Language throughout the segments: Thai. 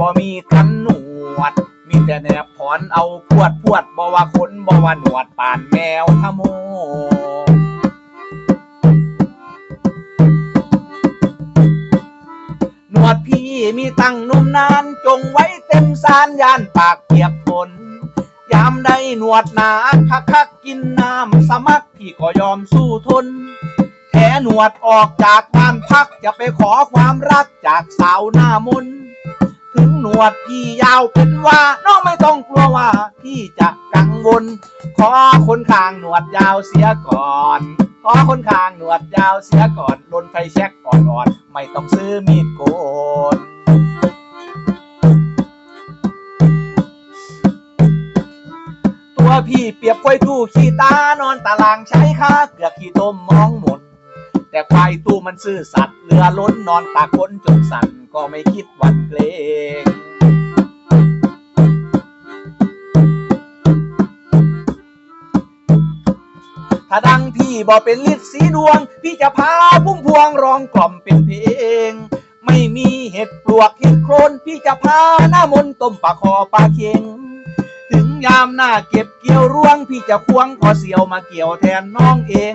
บ่มีกันหนวด มีแต่แนบถอนเอาพวดพวดบ่ว่าคนบ่ว่าหนวดป่านแมวทะโมหนวดพี่มีตั้งนุ่มนานจงไว้เต็มสารยานปากเปียกฝนยามได้หนวดหนาคักคักกินน้ำสมัครพี่ก็ยอมสู้ทนแขหนวดออกจากบ้านพักจะไปขอความรักจากสาวหน้ามน ถึงหนวดพี่ยาวเป็นว่าน้องไม่ต้องกลัวว่า พี่จะกังวล ขอคนข้างหนวดยาวเสียก่อน ขอคนข้างหนวดยาวเสียก่อนลนไฟแช็กอ่อนๆไม่ต้องซื้อมีดโกนตัวพี่เปรียบควายตู้ขี้ตานอนตารางใช้ค่าเกือกขี้ต้มมองหมด แต่ควายตู้ มันซื่อสัตว์เรือล้นนอนตากคนจนสั่นก็ไม่คิดหวันเกรงถ้าดังพี่บอกเป็นลิศสีดวง พี่จะพาพุ่มพวงร้องกล่อมเป็นเพลง ไม่มีเห็ดปลวกเห็ดโครนพี่จะพาหน้ามนต์ต้มปลาคอปลาเค็ง ถึงยามหน้าเก็บเกี่ยวร่วง พี่จะควงคอเสียวมาเกี่ยวแทนน้องเอง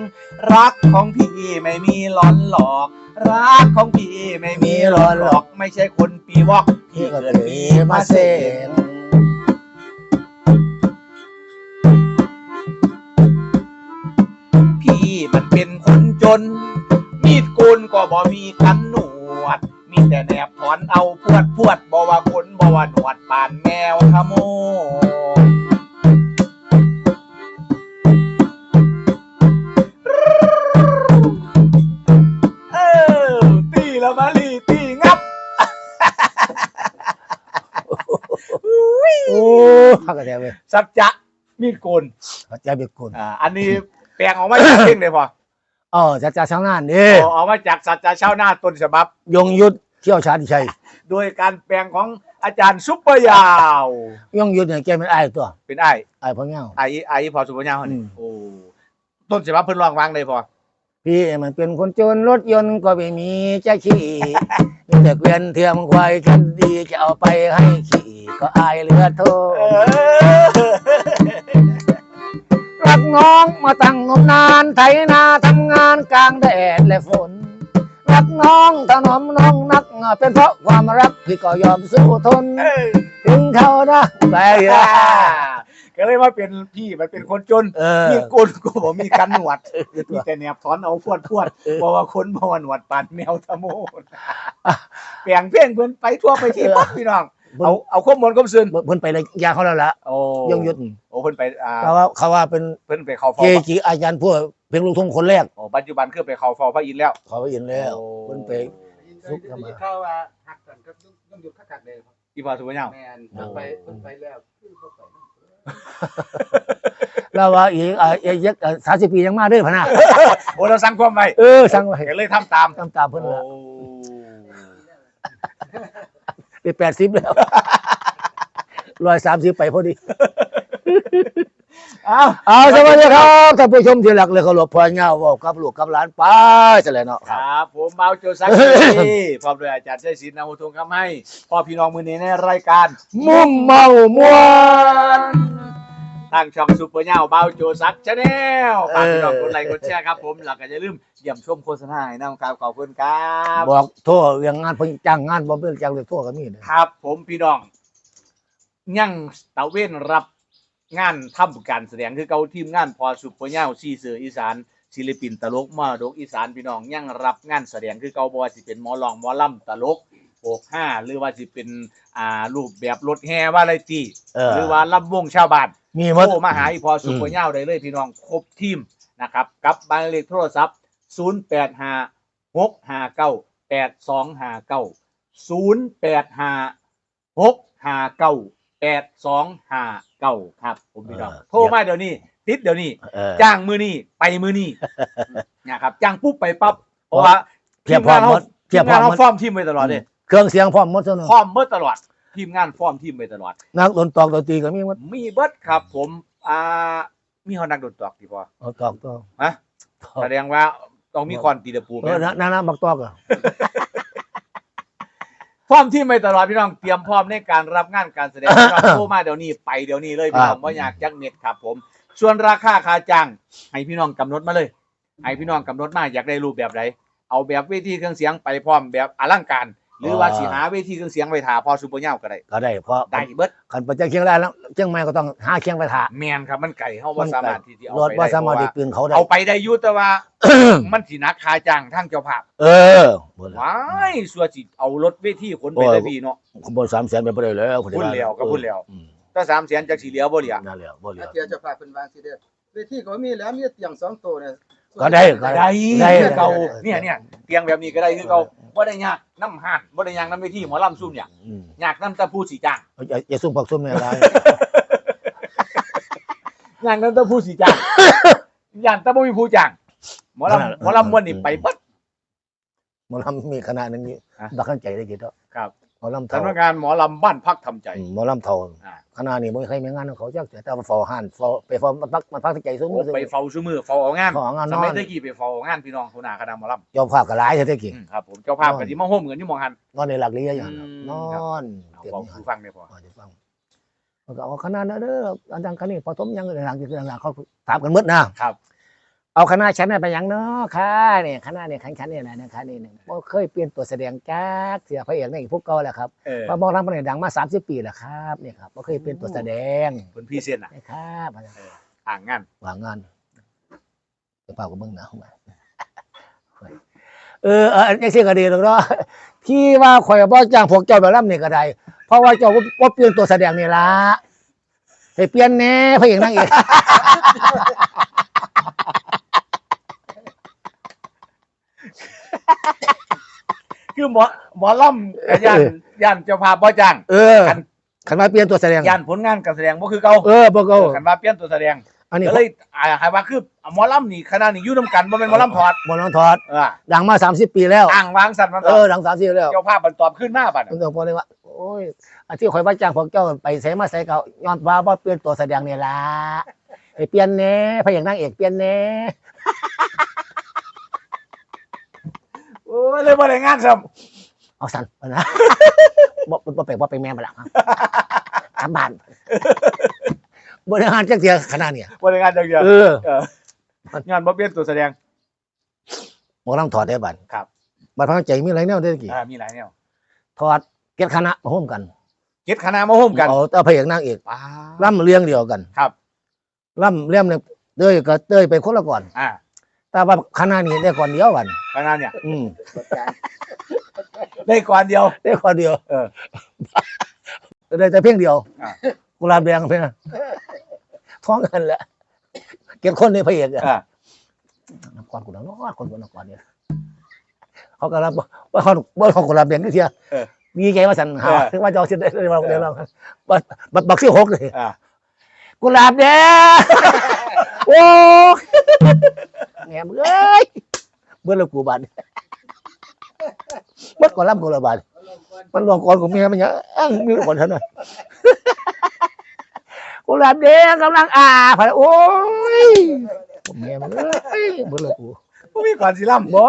รักของพี่ไม่มีหลอนหลอก รักของพี่ไม่มีหลอนหลอก ไม่ใช่คนปีวอกพี่เกิดปีมาเซงพี่มันเป็นคนจน มีดโกนก็บ่มีกันหนวด มีแต่แนบถอนเอาพวดพวดบ่ว่าคนบ่ว่าหนวดปานแมวขโมเโอ้ฮักกระแทกเว้ยสัจจะมีดโกนเขาใจเป็นคนอ่าอันนี้แปลงออกมาจากเพลงเลยพออ๋อจัดจ่าช่างงานนี่เอาออกมาจากสัจจะเช้าหน้าต้นฉบับ ยงยุทธเที่ยวชาติชัยโดยการแปลงของอาจารย์ซุปเปอร์ยาวยงยุทธเนี่ยแกเป็นไอ้ายตัวเป็นไอ้ไอ้ายพ่อเงาไอ้ไอ้พอซุปเปอร์ยาวอืนี่มโอ้ต้นฉบับเพิ่นลองวางเลยพอ พี่มันเป็นคนจนรถยนต์ก็ไม่มีจะขี่มีแต่เกวียนเทียมควายคันดีจะเอาไปให้ขี่ก็อายเหลือโทเออรักน้องมาตั้งนมนานไถนาทำงานกลางแดดและฝน รักน้องถนอมน้องนัก เป็นเพราะความรักพี่ก็ยอมสู้ทนเออถึงเขานะไปอ่าละ ก็เลยว่าเป็นพี่มันเป็นคนจนเออ มีโกนกูบอกมีกันหนวดมีแต่แนบถอนเอาพวดพวดบอกว่าคนบ่ว่าหนวดปานแมวทะโมนแปลงเพลงเพิ่นไปทั่วไปที่ปั๊บพี่น้องเอาเอาข้อมูลข้อมูลซึนเพิ่นไปเลยยาเขาแล้วละโอ้ยงยุทธโอ้เพิ่นไปอ่าเขาว่าเขาว่าเป็นเพิ่นไปเข้าเกเฝ้าจิอาจารย์พวกเพลงลูกทุ่งคนแรกโอ้ปัจจุบันคือไปเข้าเฝ้าพระอินทร์แล้วเขาไปเห็นแล้ว โอ้เพิ่นไป ซุกเข้ามา เข้าว่าหักกันก็ต้องหยุดคักๆเลยอีพอสุภาพยาวแมนเพิ่นไปเพิ่นไปแล้วคือเขาไป นั่นแล้วว่าอีกอ่าอีกสามสิบปียังมาเด้วยพะนะโอ้เราสั่งความไว้เออสั่งไว้ก็เลยทำตามตามตามเพิ่นโอ้ละได้แปดสิบแล้วร้อยสามสิบไปพอดีอ้าวเอาสวัสดีครับท่านผู้ชมที่รักเลยเคารพพอเงาเว่ากับลูกกับหลานไป้าจะเลยเนาะครับ ผมเมาโจซักดีพร้อมด้วยอาจารย์ชัยศิลป์นามวงศ์คำให้พ่อพี่น้องมือนี้ในรายการ มุมเมามวน ทางช่องซูเปอร์เน่าเบาโจซักชาแนลฝากพี่น้องกดไลค์กดแชร์ครับผมหลักก็อย่าลืมเยี่ยมชมโฆษณาให้นะครับขอบคุณครับบอกโทษเรื่องงานเพิ่งจ้างงานบ่เป็นจ้างเลยโทษก็มีนะครับ ผมพี่น้องยังตะเว้นรับงานทำการแสดงคือเกาทีมงานพอสุปเปอร์เน่าซีเสืออีสานศิลปินตลกมรดกอีสานพี่น้องยังรับงานแสดงคือเกาบ่ว่าสิเป็นหมอลองหมอล่ำตลก โปกห้าหรือว่าสิเป็นอ่ารูปแบบรถแห่ว่าอะไรจีเออ หรือว่าลำวงชาวบ้านมีหมด โทรมาหาอีพอสุปเปอร์เน่าได้เลยพี่น้องครบทีมนะครับกับหมายเลขโทรศัพท์ 0 8 5 6 5 9 8 2 5 9 0 8 5 6 5 9 8 2 5 9 ครับ ผมพี่น้องเออ โทรมาเดี๋ยวนี้ ติดเดี๋ยวนี้ เออ จ้างมือนี้ไปมือนี้นะครับจ้างปุ๊บไปปั๊บเพราะว่าเพียบพร้อมหมดเพีทียบมพร้องามนหมเขาดฟอร์มทีมไว้ตลอดเลย เครื่องเสียงพร้อมหมดซะเนาะฟอร์มเมื่อตลอดทีมงานฟอร์มทีมไว้ตลอด นักดนตอกดนตรีก็มีหมดมีเบิดครับ ผมอ่ามีฮอนักดนตรีที่พอเอาตอกตอกฮะตอกแสดงว่าต้องมีคอนตีตะปูไหมเออนั่นนั่นบักตอกอะพร้อมที่ไม่ตลอดพี่น้องเตรียมพร้อมในการรับงานการแสดงพี่น้องโทรมาเดี๋ยวนี้ไปเดี๋ยวนี้เลยพี่น้องว่าอยากจักเม็ดครับ ผม ส่วนราคาค่าจ้างให้พี่น้องกำหนดมาเลยให้พี่น้องกำหนดมาอยากได้รูปแบบไหนเอาแบบเวทีเครื่องเสียงไปพร้อมแบบอลังการ หรือว่าสิหาเวทีเครื่องเสียงไปถ่าพอซูเปอร์เน่าก็ได้ก็ได้เพราะได้เบิดคันไปเจ้าเชียงรายแล้วเชียงใหม่ก็ต้องหาเชียงไปถ่าแมนครับมันไก่เฮาบ่สามารถที่จะเอารถไปว่าได้สามารถเพที่ราะว่าปืนเขาได้เอาไปได้อยุแต่ว่า มันสินักค่าจ้างทางเจ้าภาพเออบ่ล่ะว้ายสัวสิเอารถเวทีขนไปโอ้ยได้พี่เนาะขบวนสามแสนไปบ่ได้แล้วพูดแล้วก็พูดแล้วอืมถ้า3แสนจักสิเหลือบ่เหลือนั่นแหละบ่เหลือาอเทียจะพาเพิ่นวางสิเด้อเวทีก็มีแล้วมีเตียงสองตัวเนี่ยก็ได้ก็ได้ได้คือเก่าได้เนี่ยเนี่ยเตียงแบบนี้ก็ได้คือเก่า บ่ได้ยากน้ำหาดบ่ได้ยากน้ำเวทีหมอลำซุ่มเนี่ยอืมยากน้ำตะพูสีจ้างอย่าอย่าซุ่มปักซุ่มเนี่ยอะไร ยากน้ำตะพูสีจ้าง ยากตะบ่มีผู้จ้างหมอลำหมอลำม่วนนี่ไปเบิดหมอลำมีคณะหนึงนี่อะบักขันใจได้กี่เท่าครับหม อลำสำเท่านักงานหมอลำบ้านพักทำใจอืมหมอลำเท่าอ่าคณะนี้บ่มีใครมีงานของเขาจักแต่ว่าฟอหันฟอไปฟอมันพักมันพักใจซุ่มโอ้ไปเฝ้าซุมือเฝ้าเอางานฟอเอางานสนอมัยนตะกี้ไปเฝ้าเอางานพี่น้องเขาหน้าคณะหมอลยอมภาพก็หลายเท่าที่กี่ำอืมครับผมเจ้าภาพกับที่มาโฮมเหมือนที่มองหัน นอนในหลักเรียอย่างนั้นอืมนอครับนเอาเต็มบอกหัผู้นฟังได้พออ๋อจะฟังมันก็เอาคณะนั้นเด้ออาจารย์คณะนี้ปฐมยังหลังจากหลังเขาถามกันหมดนะครับ เอาคณะฉันน่ะไปหยังเนาะค่ะเนี่ยคณะเนี่ยขันขันเนี่ยนะเนี่ยคณะนี่เนี่ยบ่เคยเปลี่ยนตัวแสดงจักเสียพระเอกนี่พวกเก่าแหละครับเออมาบอกรังพระเอกดังมา30ปีแล้วครับเนี่ยครับบ่เคยเปลี่ยนตัวแสดงคนพี่เส้นอะนะครับอ่างงานวางงานเดี๋ยวเปล่าก็เบิ่งหนาวมาเออเอออันนี้สิก็ดีหรอกเนาะที่ว่าข่อยบ่จ้างพวกเจ้าไปรับนี่ก็ได้เพราะว่าเจ้าบ่บ่เปลี่ยนตัวแสดงนี่ล่ะให้เปลี่ยนแหน่พระเอกนางเอก คือหมอหมอลำกับย่านย่านเจ้าภาพบ่จ้าง เออคันมาเปลี่ยนตัวแสดงย่านผลงานการแสดงบ่คือเก่าเออบ่เก่าคันมาเปลี่ยนตัวแสดงอันนี้ก็เลยอ่าให้ว่าคือหมอลำนี่คณะนี่อยู่นํกันบ่แม่นหมอลำถอดบ่น้องถอดเออดังมา30ปีแล้วอ่างวางสัตว์มันเออดัง30แล้วเจ้าภาพมันตอบขึ้นมาบัดผมต้องบอกเลยว่าโอ้ยอันที่ข่อยว่าจ้างพวกเจ้าไปใส่มาใส่เก่าย้อนว่าบ่เปลี่ยนตัวแสดงนี่ล่ะให้เปลี่ยนแหน่พระเอกนางเอกเปลี่ยนแหน่ โอ้ยเลยบ่ได้งานซ้ำเอาสั่นเอานะบ่บ่ไปบ่ไปแม่มาละครับกลับบ้านบริหารจังเสียขนาดเนี่ยบ่ได้งานจังเดียวเออเอองานบ่เปลี่ยนตัวแสดงบ่ต้องถอดได้บัดครับ บัดพังใจมีอะไรแนวได้กี่อ่ามีหลายแนวถอดเก็บคณะมาร่วมกันเก็ดคณะมาโฮมกันเอาแต่พระเอกนางเอกป้า ล่ำเลี้ยงเดียวกันครับ ล่ำเลี้ยงเนี่ยเต้ยก็เต้ยไปคนละก่อน อ่า แต่ว่าคณะนี้ได้ก่อนเดียวกันคณะเนี่ยอืมได้ก่อนเดียว ได้ก่อนเดียวเออ ได้แต่เพียงเดียวอ่ากุหลาบแดงเพียงท้องกันแหละเก็บคนในพระเอกอะ อ่านครกูนครคนกูนครเนี่ยเขาก็รับว่าเขาว่าเขากุหลาบแดงนี่เทียเออมีใจว่าสันหาเออถึงว่าจะเอาเส้นได้ได้เราได้เราบักบักบักที่หกเลยอ่ากุหลาบแดงโอ้ แง่มึงเอ้ยเมื่อเรากูบาดเมื่อก่อนรับกูละบาดมันลองก่อนกูเมียมันยังอ้างมีคนเท่านั้นกุหลาบแดงกำลังอ่าผ่านโอ้ยเมียมึงเอ้ยเมื่อเรากูบ่มีก่อนสิล่ำบ่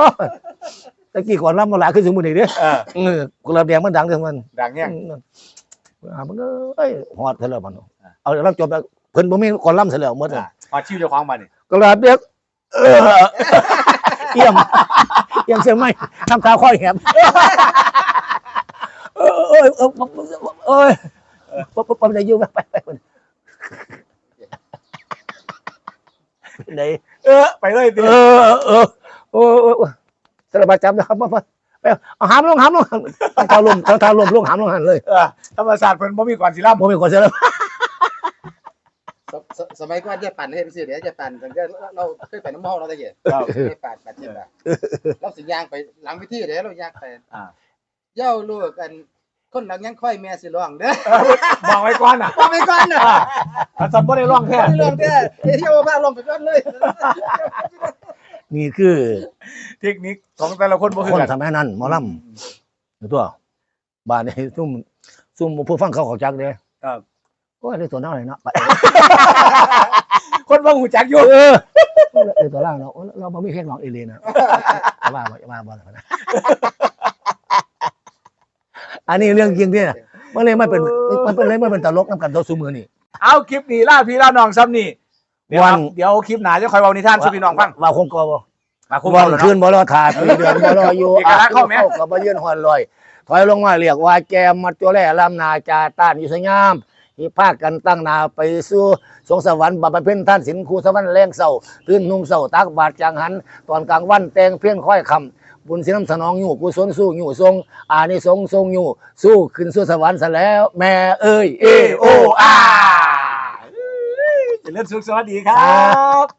ตะกี้ก่อนรับมาหลายขึ้นสมมุติเด้อเออเออกุหลาบแดงมันดังจังมันดังเนี่ยอ่ามันเอ้ยฮอดเสร็จแล้วมันเอารับจบแล้วเพิ่นบ่มีก่อนล่ำเสร็จแล้วหมดอ่าพอชิวเจ้าของมานี่กุหลาบแดง เออเยี่ยมเยี่ยมเสียงไหมทำข่าค่อยแหบเออเออเออเออปั๊บปั๊บปั๊บจะยู่ไปไปไปไหนเออ ไปเลยเออเออเออสารบาจำนะครับมาไปเอาหามลงหามลงทางเท้าลมทางเท้าลมลงหามลงหันเลยธรรมศาสตร์เพิ่นบ่มีก่อนสิล่ำผมเป็นคนเสียแล้ว สสสมัยก่อนจะปั่นให้เป็นสิเดี๋ยวจะปั่นแต่ก็เราเคยไปน้ำมอเราได้เหี้ยครับเคยปั่นปั่นที่แบบเราสิย่างไปหลังพิธีเดี๋ยวเราย่างไปอ่าเย้าลูกกันคนหลังยังค่อยแม่สิร้องเด้อบอกไว้ก่อนน่ะบอกไปก่อนนะอ่าถ้าซั่นบ่ได้ร้องแท้ไม่ร้องแท้เอ้ยที่ว่าพาร้องไปก่อนเลย นี่คือ เทคนิคของแต่ละคนบ่คคือนกันทำให้นั่นหมอลำอยู่ตัวบ้านนี้ซุ่มซุ่มผู้ฟังเขาเขาจักเด้ครับโอ้ยได้ตัวน้อยเนาะ คนบ่ฮู้จักอยู่เออได้ตัวล่างเนาะเราบ่มีเพลงร้องเอเลนะว่าว่าว่าบ่นะอันนี้เรื่องจริงเนี่ยมันเลยไม่เป็นมันเป็นเลยไม่เป็นตลกน้ำกันตัวซูมือนี่เอาคลิปนี้ล่าพี่ล่าน้องซ้ำนี่เดี๋ยววันเดี๋ยวคลิปหนาจะคอยเว้านิทานสู่พี่น้องฟังว่าคงก็บ่มาคุ้มวักันนคืนบ่รอถาดปีเดือนบ่รออยู่เอกลักษณ์เข้าไหมก็บ่ยืนหอนลอย ถอยลงมาเรียกว่าแกมมัดตัวแร่ลำนาจาต้านอยู่สวยงาม ที่พากันตั้งนาไปสู่สงสวรรค์บำเพ็ญท่านสินครูสวรรค์แรงเศร้าตื่นนุ่งเศร้าตักบาดจางหัน ตอนกลางวันแตงเพี้ยนค่อยคำบุญสิน้ำสนองอยู่กุศลสู้อยู่ทรง อานิสงส์ทรงอยู่สู้ขึ้นสู่สวรรค์ซะแล้ว แม่เอ้ยเอโออาเจริญสุขสวัสดีครับ